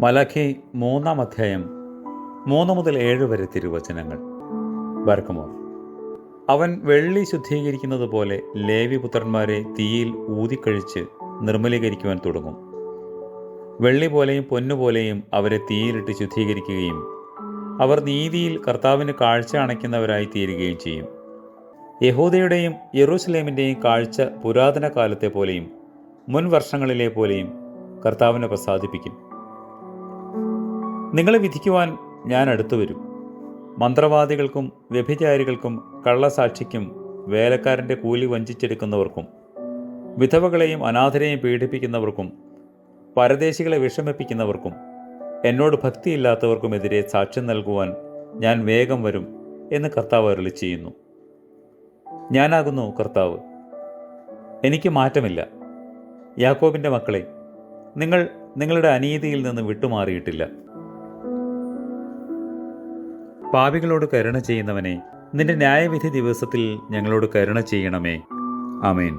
മലഖി മൂന്നാം അധ്യായം മൂന്ന് മുതൽ ഏഴ് വരെ തിരുവചനങ്ങൾ. ബർക്കമോർ അവൻ വെള്ളി ശുദ്ധീകരിക്കുന്നത് പോലെ ലേവി പുത്രന്മാരെ തീയിൽ ഊതിക്കഴിച്ച് നിർമ്മലീകരിക്കുവാൻ തുടങ്ങും. വെള്ളി പോലെയും പൊന്നുപോലെയും അവരെ തീയിലിട്ട് ശുദ്ധീകരിക്കുകയും അവർ നീതിയിൽ കർത്താവിന് കാഴ്ച അണയ്ക്കുന്നവരായി തീരുകയും ചെയ്യും. യഹൂദയുടെയും യെറൂസലേമിന്റെയും കാഴ്ച പുരാതന കാലത്തെ പോലെയും മുൻ വർഷങ്ങളിലെ പോലെയും കർത്താവിനെ പ്രസാദിപ്പിക്കും. നിങ്ങളെ വിധിക്കുവാൻ ഞാൻ അടുത്തു വരും. മന്ത്രവാദികൾക്കും വ്യഭിചാരികൾക്കും കള്ളസാക്ഷിക്കും വേലക്കാരന്റെ കൂലി വഞ്ചിച്ചെടുക്കുന്നവർക്കും വിധവകളെയും അനാഥരെയും പീഡിപ്പിക്കുന്നവർക്കും പരദേശികളെ വിഷമിപ്പിക്കുന്നവർക്കും എന്നോട് ഭക്തിയില്ലാത്തവർക്കുമെതിരെ സാക്ഷ്യം നൽകുവാൻ ഞാൻ വേഗം വരും എന്ന് കർത്താവ് അരളി ചെയ്യുന്നു. ഞാനാകുന്നു കർത്താവ്. എനിക്ക് മാറ്റമില്ല. യാക്കോബിന്റെ മക്കളെ നിങ്ങൾ നിങ്ങളുടെ അനീതിയിൽ നിന്ന് വിട്ടുമാറിയിട്ടില്ല. പാപികളോട് കരുണ ചെയ്യുന്നവനെ നിന്റെ ന്യായവിധി ദിവസത്തിൽ ഞങ്ങളോട് കരുണ ചെയ്യണമേ. ആമേൻ.